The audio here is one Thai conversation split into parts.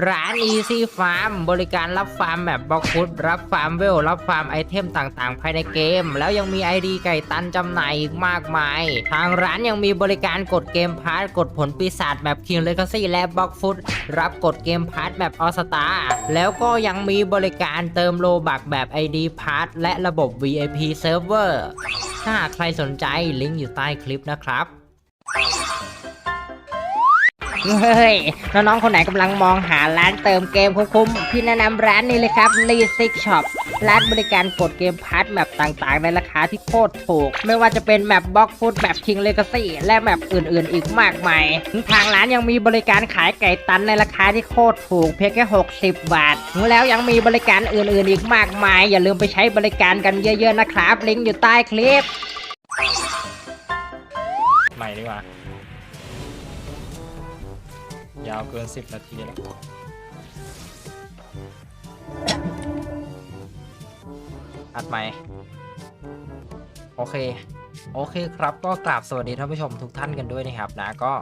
ร้าน Easy Farm บริการรับฟาร์มแบบบล็อกฟุตรับฟาร์มเวล รับฟาร์มไอเทมต่างๆ ภายในเกม แล้วยังมี ID ไก่ตันจำหน่ายอีกมากมาย ทางร้านยังมีบริการกดเกมพาร์ทกดผลปีศาจแบบ King Legacy และบล็อกฟุตรับกดเกมพาร์ทแบบออสตาแล้วก็ยังมีบริการเติมโลบักแบบ ID พาร์ทและระบบ VIP Server ถ้าใครสนใจลิงก์อยู่ใต้คลิปนะครับ เฮ้ยน้องๆคนไหนกำลังมองหาร้านเติมเกมคุ้มๆพี่แนะนำร้านนี้เลยครับ l e s i k Shop ร้านบริการกดเกมพาร์ทแมปต่างๆ ในราคาที่โคตรถูก ไม่ว่าจะเป็นแมปบล็อกฟุตแมป King Legacy และแมปอื่นๆ อีกมากมาย ทางร้านยังมีบริการขายไก่ตันในราคาที่โคตรถูก เพียงแค่ 60 บาท แล้วยังมีบริการอื่นๆ อีกมากมาย อย่าลืมไปใช้บริการกันเยอะๆนะครับ ลิงก์อยู่ใต้คลิป ใหม่ดีกว่า ยาวเกิน 10 นาทีแล้ว อัดใหม โอเค โอเคครับก็กราบสวัสดีท่านผู้ชมทุกท่านกันด้วยนะครับนะก็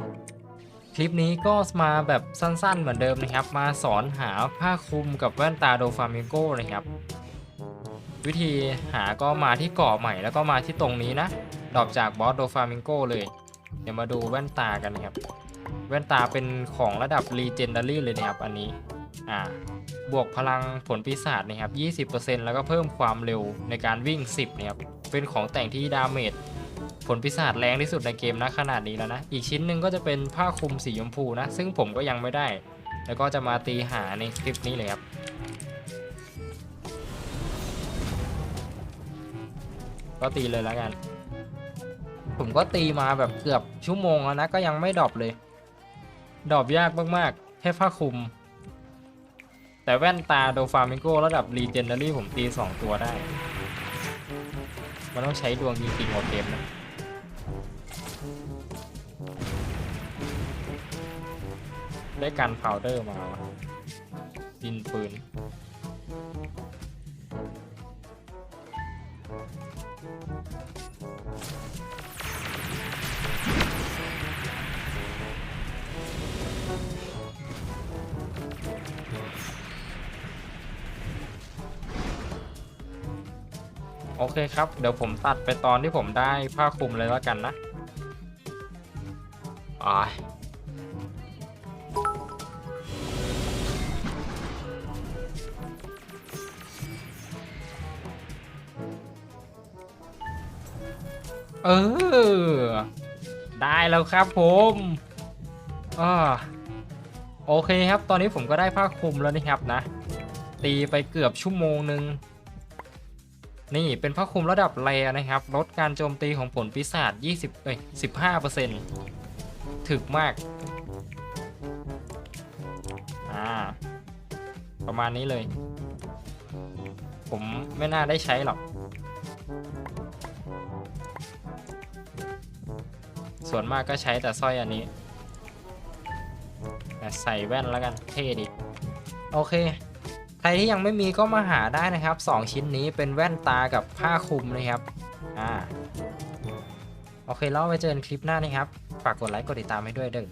คลิปนี้ก็มาแบบสั้นๆเหมือนเดิมนะครับ มาสอนหาผ้าคลุมกับแว่นตาโดฟามิโกนะครับ วิธีหาก็มาที่เกาะใหม่แล้วก็มาที่ตรงนี้นะ ดรอปจากบอสโดฟามิงโกเลย เดี๋ยวมาดูแว่นตากันนะครับ แว่นตาเป็นของระดับ Legendary เลยนะครับอันนี้ อ่า บวกพลังผลปีศาจนะครับ 20%แล้วก็เพิ่มความเร็วในการวิ่ง 10นะครับ เป็นของแต่งที่ดาเมจผลปีศาจแรงที่สุดในเกมนะขนาดนี้แล้วนะ อีกชิ้นหนึ่งก็จะเป็นผ้าคลุมสีชมพูนะ ซึ่งผมก็ยังไม่ได้ แล้วก็จะมาตีหาในคลิปนี้เลยครับก็ตีเลยแล้วกัน ผมก็ตีมาแบบเกือบชั่วโมงแล้วนะ ก็ยังไม่ดรอปเลย ดอปยากมากๆ แค่ผ้าคลุม แต่แว่นตาโดฟามิงโกระดับ Legendary ผมตี 2 ตัวได้ มันต้องใช้ดวงจริงๆหมดเกมนะได้กันพาวเดอร์มาดินปืน โอเคครับ เดี๋ยวผมตัดไปตอนที่ผมได้ผ้าคลุมเลยแล้วกันนะอ่ายเออ ได้แล้วครับผมอโอเคครับ ตอนนี้ผมก็ได้ผ้าคลุมแล้วนะครับนะ ตีไปเกือบชั่วโมงหนึ่ง นี่เป็นผ้าคลุมระดับแรนะครับลดการโจมตีของผลปีศาจ20เอ้ย15%ถึกมากอ่าประมาณนี้เลย ผมไม่น่าได้ใช้หรอก ส่วนมากก็ใช้แต่สร้อยอันนี้แต่ใส่แว่นแล้วกันเท่ดี โอเค ใครที่ยังไม่มีก็มาหาได้นะครับ 2 ชิ้นนี้เป็นแว่นตากับผ้าคลุมนะครับอ่าโอเคแล้วไว้เจอกันคลิปหน้านะครับ ฝากกดไลค์กดติดตามให้ด้วยเด้อ